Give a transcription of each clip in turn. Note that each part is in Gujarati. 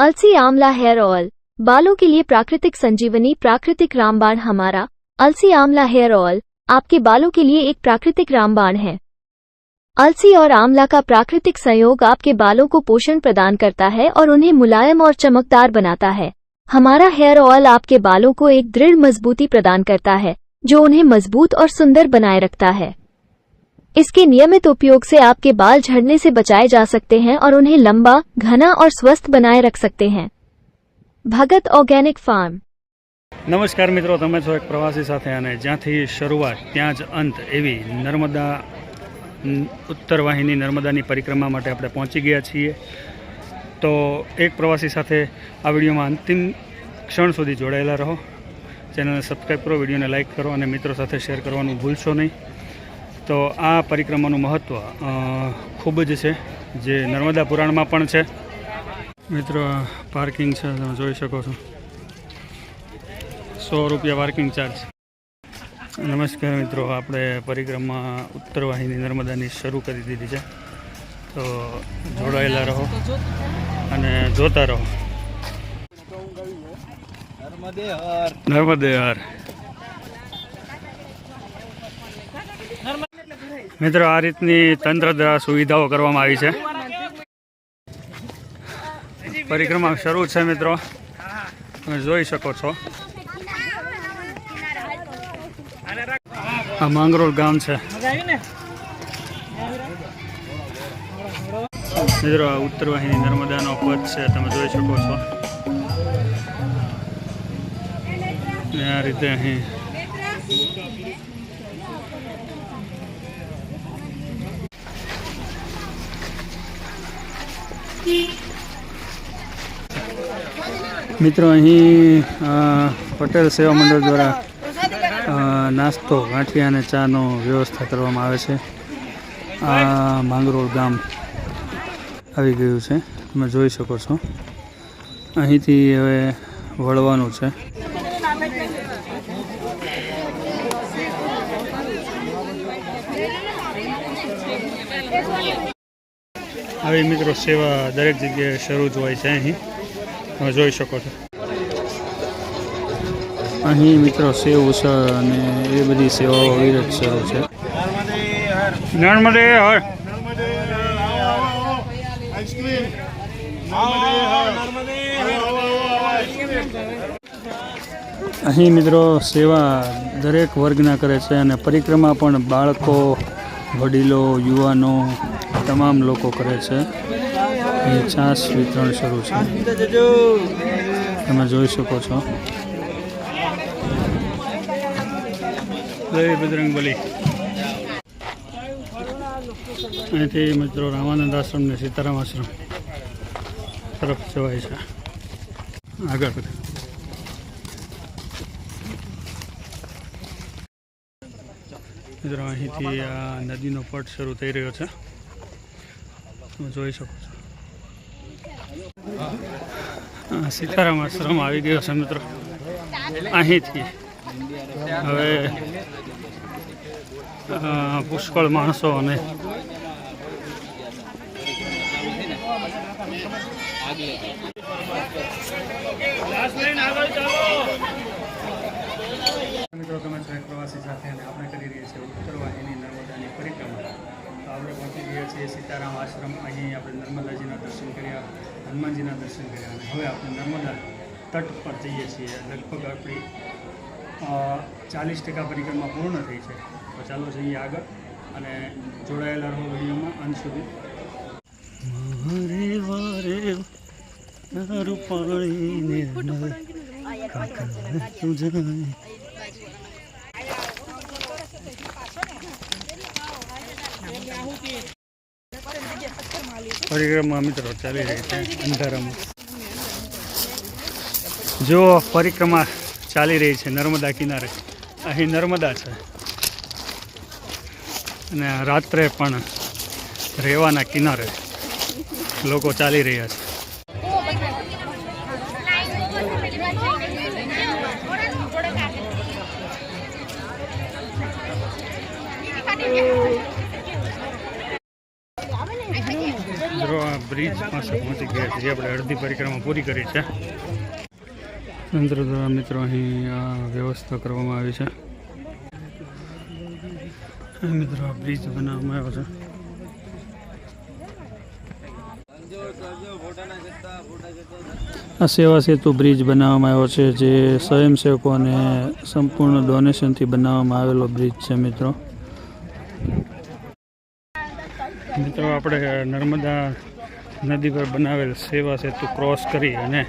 अलसी आंवला हेयर ऑयल। बालों के लिए प्राकृतिक संजीवनी, प्राकृतिक रामबाण हमारा। अलसी आंवला हेयर ऑयल, आपके बालों के लिए एक प्राकृतिक रामबाण है। अलसी और आंवला का प्राकृतिक संयोग आपके बालों को पोषण प्रदान करता है और उन्हें मुलायम और चमकदार बनाता है। हमारा हेयर ऑयल आपके बालों को एक दृढ़ मजबूती प्रदान करता है, जो उन्हें मज़बूत और सुंदर बनाए रखता है। इसके नियमित उपयोग से आपके बाल झड़ने से बचाए जा सकते हैं और उन्हें लंबा घना और स्वस्थ बनाए रख सकते हैं भगत ऑर्गेनिक फार्म નમસ્કાર મિત્રો તમે છો એક પ્રવાસી સાથે અને જ્યાંથી શરૂઆત ત્યાં જ અંત એવી નર્મદા ન, ઉત્તર વાહિની નર્મદાની પરિક્રમા માટે આપણે પહોંચી ગયા છીએ તો એક પ્રવાસી સાથે આ વિડીયોમાં અંતિમ ક્ષણ સુધી જોડાયેલા રહો ચેનલને સબસ્ક્રાઈબ કરો વિડીયોને લાઇક કરો અને મિત્રો સાથે શેર કરવાનું ભૂલશો નહીં તો આ પરિક્રમાનું મહત્ત્વ ખૂબ જ છે જે નર્મદા પુરાણમાં પણ છે. મિત્રો પાર્કિંગ છે તમે જોઈ શકો છો. સો રૂપિયા પાર્કિંગ ચાર્જ. નમસ્કાર મિત્રો આપણે પરિક્રમા ઉત્તર વાહિની નર્મદાની શરૂ કરી દીધી છે. તો જોડાયેલા રહો અને જોતા રહો. નર્મદે હર મિત્રો, આ રીતની તંત્ર દ્વારા સુવિધાઓ કરવામાં આવી છે. પરિક્રમા શરૂ છે, મિત્રો. તમે જોઈ શકો છો. આ માંગરોળ ગામ છે. મિત્રો, આ ઉત્તર વાહિની નર્મદાનો પથ છે, તમે જોઈ શકો છો. આ રીતે અહીં મિત્રો, અહીં પટેલ સેવા મંડળ દ્વારા નાસ્તો, ગાંઠિયા અને ચાનો વ્યવસ્થા કરવામાં આવે છે. આ માંગરોળ ગામ આવી ગયું છે. તમે જોઈ શકો છો. અહીંથી હવે વળવાનું છે. આવી મિત્રો સેવા દરેક જગ્યાએ શરૂ જ હોય છે અહીં. તમે જોઈ શકો છો. અહીં મિત્રો સેવ ઉસળ અને એ બધી સેવાઓ વિરત શરૂ છે. નર્મદે હર. અહીં મિત્રો સેવા દરેક વર્ગના કરે છે અને પરિક્રમા પણ બાળકો વડીલો યુવાનો તમામ લોકો કરે છે. ચાસ છાશ વિતરણ શરૂ છે. તમે જોઈ શકો છો. જય બજરંગબલી અહીંથી મિત્રો રામાનંદ આશ્રમ ને સીતારામ આશ્રમ તરફ જવાય છે. આગળ. મિત્રો અહીંથી આ નદીનો પટ શરૂ થઈ રહ્યો છે. તમે જોઈ શકો છો. સીતારામ આશ્રમ આવી ગયો છે મિત્રો. અહીંથી. હવે પુષ્કળ માણસો અને પ્રવાસી સાથે આપણે કરી રહ્યા છીએ ઉત્તર વાહિની નર્મદાની પરિક્રમા. આપણે પહોંચી ગયા છીએ સીતારામ આશ્રમ. અહીં આપણે નર્મદાજીના દર્શન કર્યા હનુમાનજીના દર્શન કર્યા અને હવે આપણે નર્મદા તટ પર જઈએ છીએ. લગભગ આપણી ચાલીસ ટકા પરિક્રમા પૂર્ણ થઈ છે. તો ચાલો જઈએ આગળ અને જોડાયેલા રહો વિડીયોમાં અંત સુધી. તારું પાણીને તું જાય પરિક્રમા મિત્રો ચાલી રહી છે અંધારામાં. જો પરિક્રમા ચાલી રહી છે નર્મદા કિનારે. અહીં નર્મદા છે. અને રાત્રે પણ રેવાના કિનારે લોકો ચાલી રહ્યા છે. જો બ્રિજ પાસે પહોંચી ગયા છીએ આપણે અડધી પરિક્રમા પૂરી કરી છે. તંત્ર દ્વારા મિત્રો અહીં આ વ્યવસ્થા કરવામાં આવી છે. મિત્રો આ બ્રિજ બનાવવામાં આવ્યો છે. આ સેવા સેતુ બ્રિજ બનાવવામાં આવ્યો છે જે સ્વયંસેવકોને સંપૂર્ણ ડોનેશનથી બનાવવામાં આવેલો બ્રિજ છે મિત્રો. મિત્રો આપણે નર્મદા નદી પર બનાવેલ સેવા સેતુ ક્રોસ કરી અને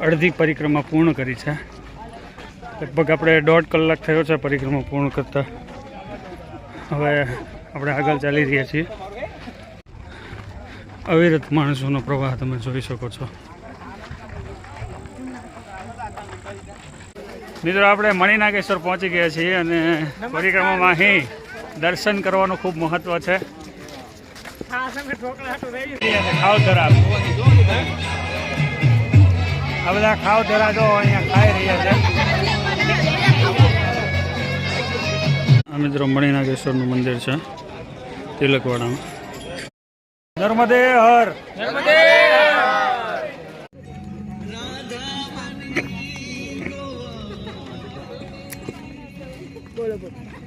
અડધી પરિક્રમા પૂર્ણ કરી છે. લગભગ આપણે દોઢ કલાક થયો છે પરિક્રમા પૂર્ણ કરતાં. હવે આપણે આગળ ચાલી રહ્યા છીએ. અવિરત માણસોનો પ્રવાહ તમે જોઈ શકો છો. મિત્રો, આપણે મણિનાગેશ્વર પહોંચી ગયા છીએ અને પરિક્રમામાં અહીં દર્શન કરવાનું ખૂબ મહત્વ છે. આ બધા ખાવ ધરા જો અહીંયા ખાઈ રહ્યા છે મિત્રો મણિનાગેશ્વરનું મંદિર છે તિલકવાડામાં. નર્મદે હર હા,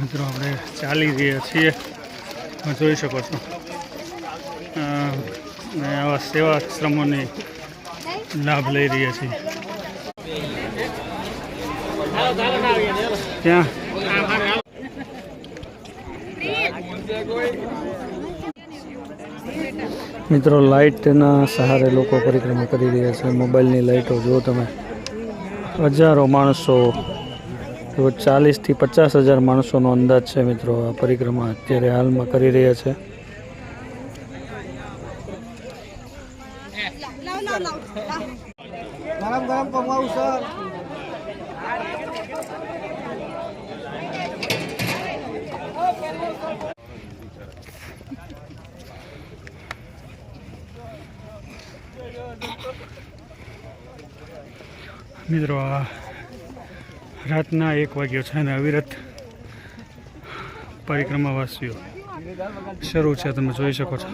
મિત્રો, આપણે ચાલી રહ્યા છીએ. જોઈ શકો છો. અને આવા સેવા શ્રમોની લાભ લઈ રહ્યા છીએ. ત્યાં મિત્રો, લાઇટના સહારે લોકો પરિક્રમા કરી રહ્યા છે. મોબાઈલની લાઇટો જો તમે. હજારો માણસો, તો ચાલીસથી પચાસ હજાર માણસોનો અંદાજ છે મિત્રો આ પરિક્રમા અત્યારે હાલમાં કરી રહ્યા છે. ગરમ ગરમ સર. મિત્રો, આ રાતના એક વાગ્યો છે અને અવિરત પરિક્રમાવાસીઓ શરૂ છે. તમે જોઈ શકો છો.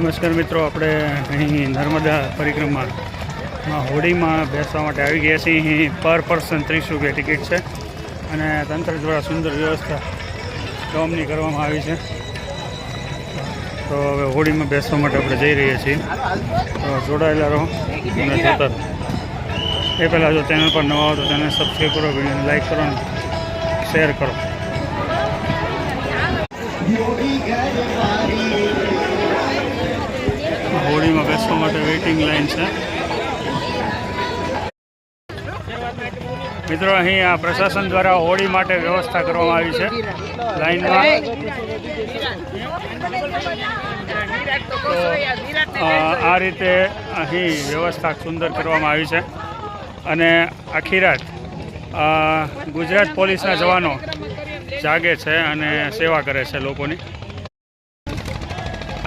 નમસ્કાર મિત્રો, આપણે અહીં નર્મદા પરિક્રમામાં હોડીમાં બેસવા માટે આવી ગયા છીએ. અહીં પર પર્સન ત્રીસ રૂપિયા ટિકિટ છે અને તંત્ર દ્વારા સુંદર વ્યવસ્થા ડોમની કરવામાં આવી છે. તો હવે હોડીમાં બેસવા માટે આપણે જઈ રહ્યા છીએ. તો જોડાયેલા રહો અને જોતા એ પહેલાં જો ચેનલ પર નવા હો તો ચેનલ સબસ્ક્રાઈબ કરો, વિડીયોને લાઈક કરો અને શેર કરો. હોડીમાં બેસવા માટે વેઇટિંગ લાઈન છે. મિત્રો અહીં આ પ્રશાસન દ્વારા હોળી માટે વ્યવસ્થા કરવામાં આવી છે. લાઈનમાં આ રીતે અહીં વ્યવસ્થા સુંદર કરવામાં આવી છે. અને આખી રાત ગુજરાત પોલીસના જવાનો જાગે છે અને સેવા કરે છે લોકોની.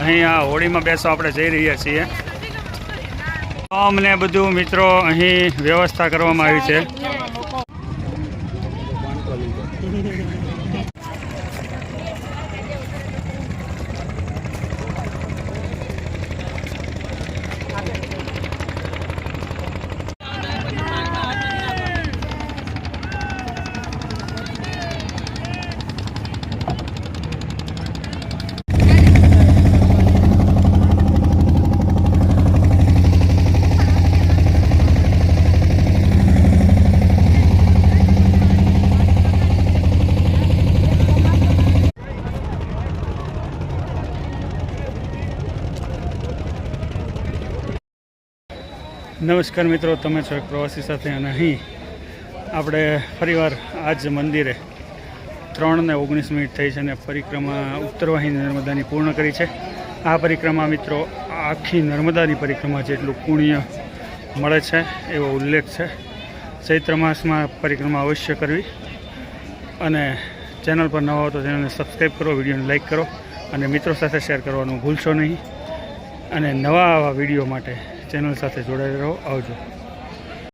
અહીં આ હોળીમાં બેસવા આપણે જઈ રહ્યા છીએ. અમને બધું મિત્રો અહીં વ્યવસ્થા કરવામાં આવી છે. નમસ્કાર મિત્રો, તમે છો એક પ્રવાસી સાથે અને અહીં આપણે ફરીવાર આજ મંદિરે ત્રણ ને ઓગણીસ મિનિટ થઈ છે અને પરિક્રમા ઉત્તરવાહી નર્મદાની પૂર્ણ કરી છે. આ પરિક્રમા મિત્રો, આખી નર્મદાની પરિક્રમા જેટલું પુણ્ય મળે છે એવો ઉલ્લેખ છે. ચૈત્ર માસમાં પરિક્રમા અવશ્ય કરવી અને ચેનલ પર નવા હો તો ચેનલને સબસ્ક્રાઈબ કરો, વિડીયોને લાઇક કરો અને મિત્રો સાથે શેર કરવાનું ભૂલશો નહીં. અને નવા આવા વીડિયો માટે ચેનલ સાથે જોડાઈ રહો આવજો